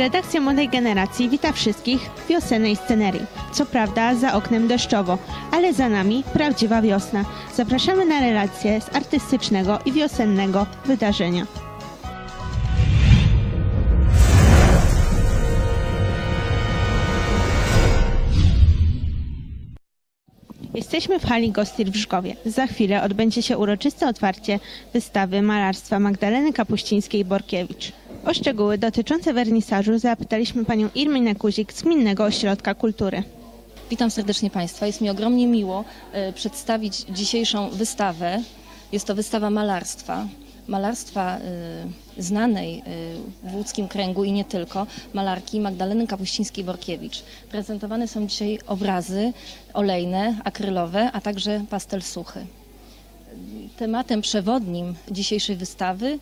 Redakcja Młodej Generacji wita wszystkich w wiosennej scenerii. Co prawda za oknem deszczowo, ale za nami prawdziwa wiosna. Zapraszamy na relacje z artystycznego i wiosennego wydarzenia. Jesteśmy w hali Gostir w Żgowie. Za chwilę odbędzie się uroczyste otwarcie wystawy malarstwa Magdaleny Kapuścińskiej-Borkiewicz. O szczegóły dotyczące wernisażu zapytaliśmy panią Irminę Kuzik z Gminnego Ośrodka Kultury. Witam serdecznie Państwa. Jest mi ogromnie miło e, przedstawić dzisiejszą wystawę. Jest to wystawa malarstwa. Malarstwa e, znanej e, w łódzkim kręgu i nie tylko, malarki Magdaleny Kapuścińskiej-Borkiewicz. Prezentowane są dzisiaj obrazy olejne, akrylowe, a także pastel suchy. Tematem przewodnim dzisiejszej wystawy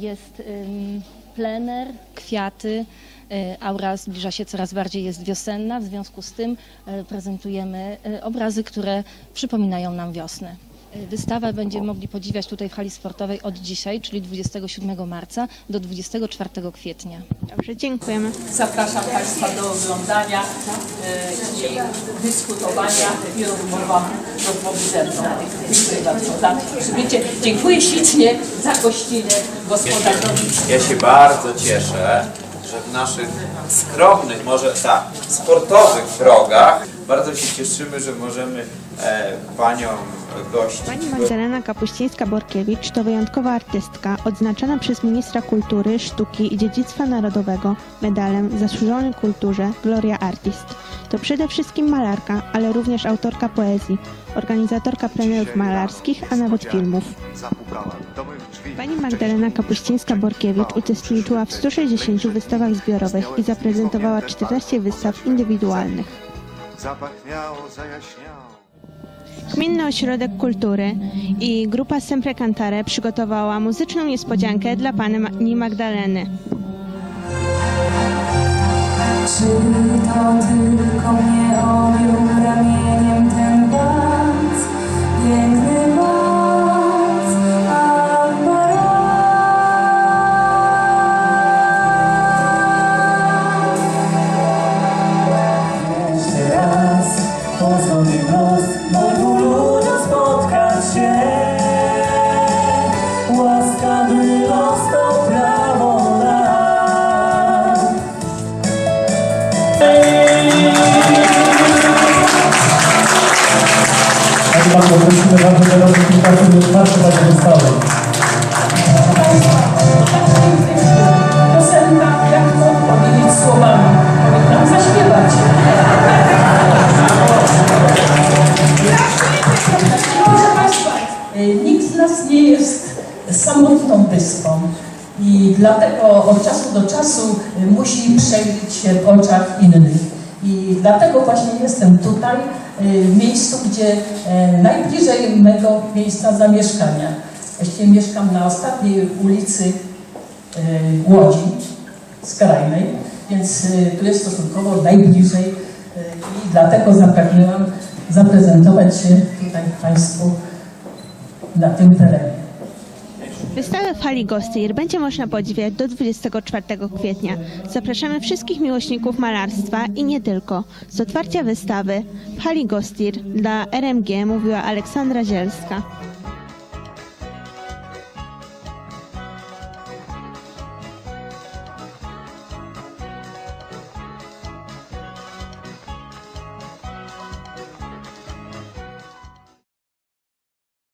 jest ym, plener, kwiaty. E, Aura zbliża się coraz bardziej, jest wiosenna, w związku z tym e, prezentujemy e, obrazy, które przypominają nam wiosnę. E, Wystawę będziemy mogli podziwiać tutaj w hali sportowej od dzisiaj, czyli 27 marca do 24 kwietnia. Dobrze, dziękujemy. Zapraszam Państwa do oglądania e, i dyskutowania i rozmowa, ze mną. Dziękuję bardzo za przybycie. Dziękuję ślicznie za gościnę gospodarzowi. Ja się bardzo cieszę, że w naszych skromnych, może tak, sportowych drogach bardzo się cieszymy, że możemy e, Panią gościć. Pani Magdalena Kapuścińska-Borkiewicz to wyjątkowa artystka, odznaczona przez ministra kultury, sztuki i dziedzictwa narodowego medalem Zasłużony Kulturze Gloria Artist. To przede wszystkim malarka, ale również autorka poezji, organizatorka plenerów malarskich, a nawet filmów. Pani Magdalena Kapuścińska-Borkiewicz uczestniczyła w 160 wystawach zbiorowych i zaprezentowała 14 wystaw indywidualnych. Zapachniało, zajaśniało. Gminny Ośrodek Kultury i grupa Sempre Cantare przygotowała muzyczną niespodziankę dla pani Magdaleny. Łaskawy los to prawo nam. Panie Bardzo prosimy bardzo teraz kilka minut. Samotną wyspą i dlatego od czasu do czasu y, musi przebić się w oczach innych. I dlatego właśnie jestem tutaj, y, w miejscu, gdzie e, najbliżej mego miejsca zamieszkania. Właściwie mieszkam na ostatniej ulicy y, Łodzi skrajnej, więc tu jest stosunkowo najbliżej i dlatego zapragnęłam zaprezentować się tutaj Państwu na tym terenie. Wystawę w hali Gostir będzie można podziwiać do 24 kwietnia. Zapraszamy wszystkich miłośników malarstwa i nie tylko. Z otwarcia wystawy w hali Gostir dla RMG mówiła Aleksandra Zielska.